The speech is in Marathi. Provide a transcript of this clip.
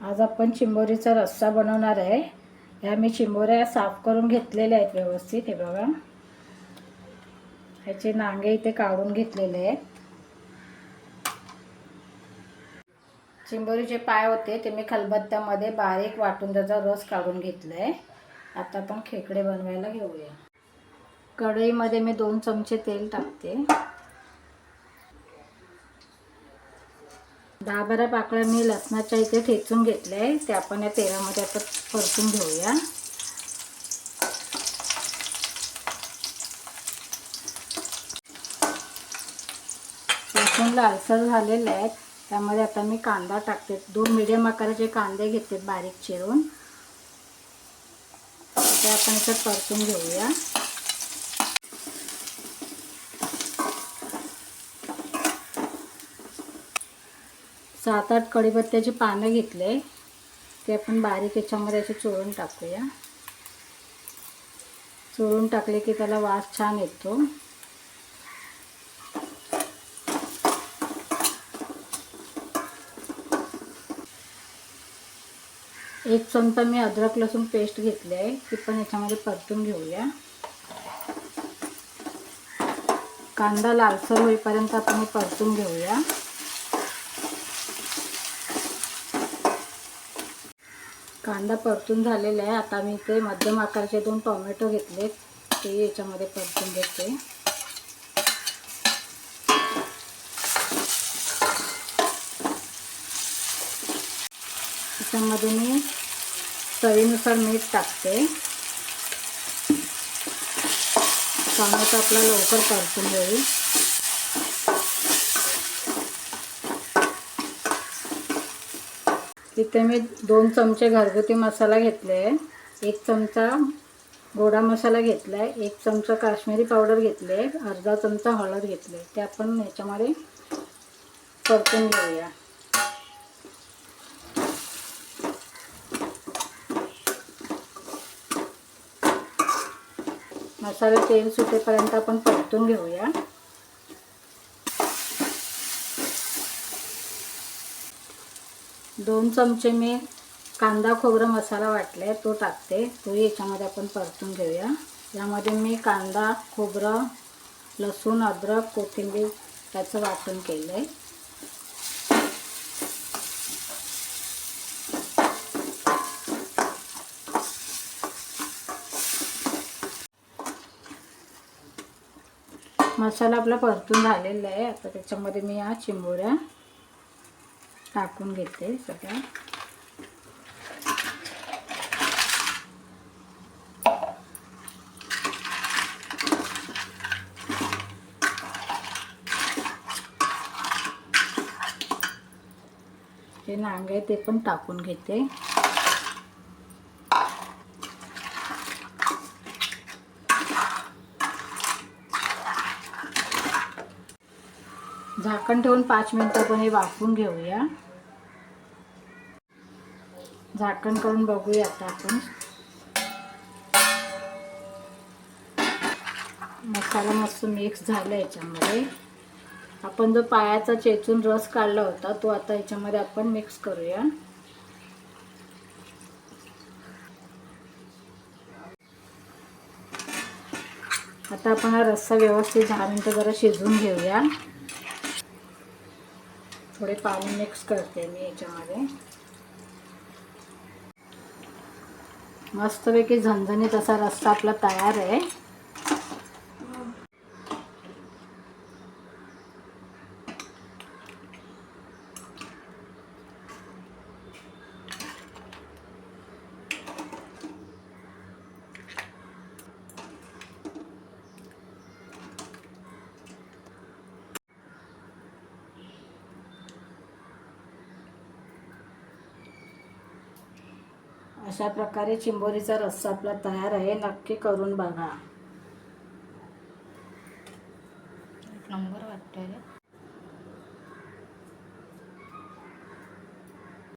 आज आपण चिंबोरीचा रस्सा बनवणार आहे. ह्या मी चिंबोऱ्या साफ करून घेतलेल्या आहेत व्यवस्थित हे बघा. ह्याचे नांगे इथे काढून घेतलेले आहेत. चिंबोरीचे पाय होते ते मी खलबत्त्यामध्ये बारीक वाटून त्याचा रस काढून घेतला आहे आता आपण खेकडे बनवायला घेऊया. कढईमध्ये मी दोन चमचे तेल टाकते. दहा बारा पाकळ्या मी लसणाच्या इथे ठेचून घेतल्या आहे ते आपण या तेलामध्ये आता परतून घेऊया. लसूण लालसर झालेले आहेत. त्यामध्ये आता मी कांदा टाकते. दोन मिडियम आकाराचे कांदे घेते बारीक चिरून. ते आपण इथं परतून घेऊया. सात आठ कढीपत्त्याची पानं घेतले. ते आपण बारीक याच्यामध्ये असे चोळून टाकूया. चोळून टाकले की त्याला वास छान येतो. एक चमचा मी अद्रक लसूण पेस्ट घेतली आहे. ती पण याच्यामध्ये परतून घेऊया. कांदा लालसर होईपर्यंत आपण हे परतून घेऊया. कांदा परतून झालेला आहे. आता मी ते मध्यम आकाराचे दोन टोमॅटो घेतले ते याच्यामध्ये परतून घेते. त्याच्यामध्ये मी चवीनुसार मीठ टाकते. टोमॅटो आपला लवकर परतून जाईल तिथे मी दोन चमचे घरगुती मसाला घेतले. आहे एक चमचा गोडा मसाला घेतला आहे एक चमचा काश्मीरी पावडर घेतले. अर्धा चमचा हळद घेतले. ते आपण याच्यामध्ये परतून घेऊया. मसाला तेल सुटेपर्यंत आपण परतून घेऊया. दोन चमचे मी कांदा खोबरं मसाला वाटलाय तो टाकते. तो याच्यामध्ये आपण परतून घेऊया. यामध्ये मी कांदा खोबरं लसूण अद्रक कोथिंबीर त्याचं वाटण केलं आहे मसाला आपला परतून झालेला आहे. आता त्याच्यामध्ये मी या चिंबोऱ्या टाकून घेते सगळं. हे नांग आहे ते पण टाकून घेते. झाकण ठेवून पाच मिनटं पण हे वाफून घेऊया. झाकण करून बघूया आता आपण. मसाला मस्त मिक्स झाला याच्यामध्ये. आपण जो पायाचा चेचून रस काढला होता तो आता याच्यामध्ये आपण मिक्स करूया. आता आपण हा रस्सा व्यवस्थित दहा मिनटं जरा शिजवून घेऊया. थोडे पाणी मिक्स करते मी याच्यामध्ये. मस्तपैकी झणझणीत असा रस्सा आपला तयार आहे. अशा प्रकारे चिंबोरीचा रस्सा आपला तयार आहे. नक्की करून बघा. एक नंबर वाटतोय